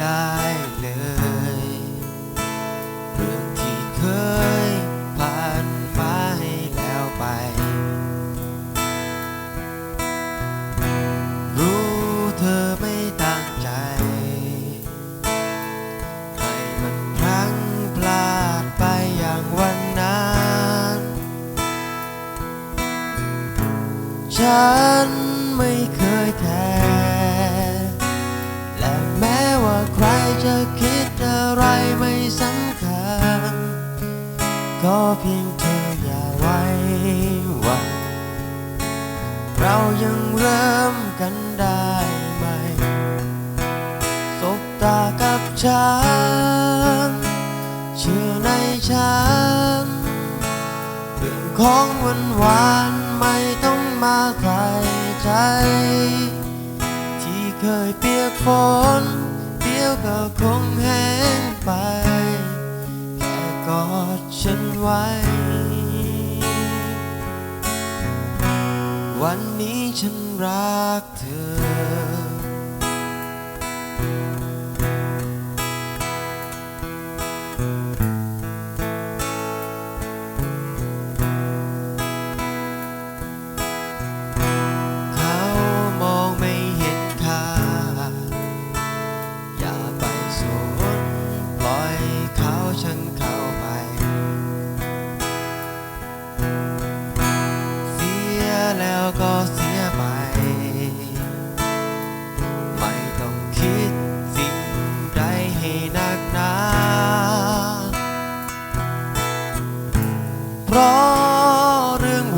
ได้เลยเรื่องที่เคยผ่านไปแล้วไป รู้เธอไม่ตั้งใจ ให้มันพลั้งพลาดไปอย่างวันนั้น ฉัน จะคิดอะไรไม่สำคัญ ก็เพียงเธออย่าไว้วันเรายังเริ่มกันได้ไหมสบตากับฉัน เชื่อในฉันเรื่องของวันวานไม่ต้องมาใส่ใจ ที่เคยเปียกฝน ดี๋ยวก็คงแห้งไปแค่กอดฉันไว้ วันนี้ฉันรักเธอ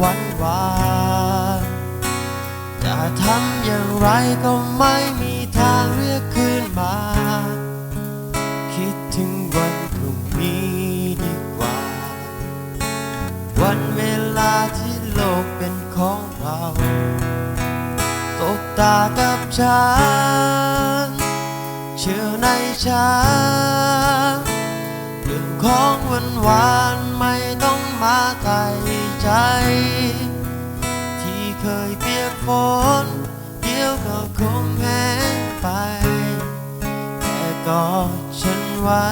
วันวานจะทำอย่างไรก็ไม่มีทางเรียกคืนมา คิดถึงวันพรุ่งนี้ดีกว่า วันเวลาที่โลกเป็นของเราตบตากับฉัน เชื่อในฉันเรื่องของวันวานไม่ต้องมาใส่ ใจ ที่เคยเปียกฝนเดี๋ยวก็คงแห้งไป แต่กอดฉันไว้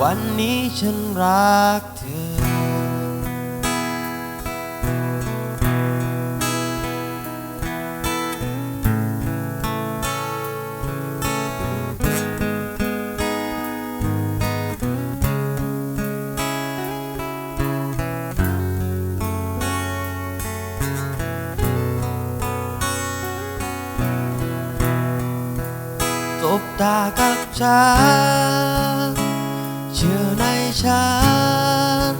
วันนี้ฉันรักเธอ ตากับฉันเชื่อในฉัน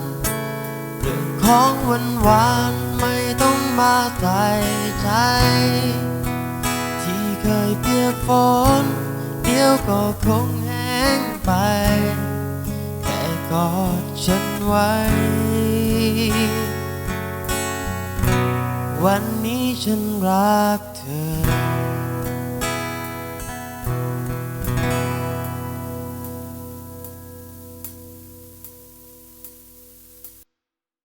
เรื่องของวันวานไม่ต้องมาใส่ใจ ที่เคยเปียกฝนเดี๋ยวก็คงแห้งไป แค่กอดฉันไว้ วันนี้ฉันรักเธอ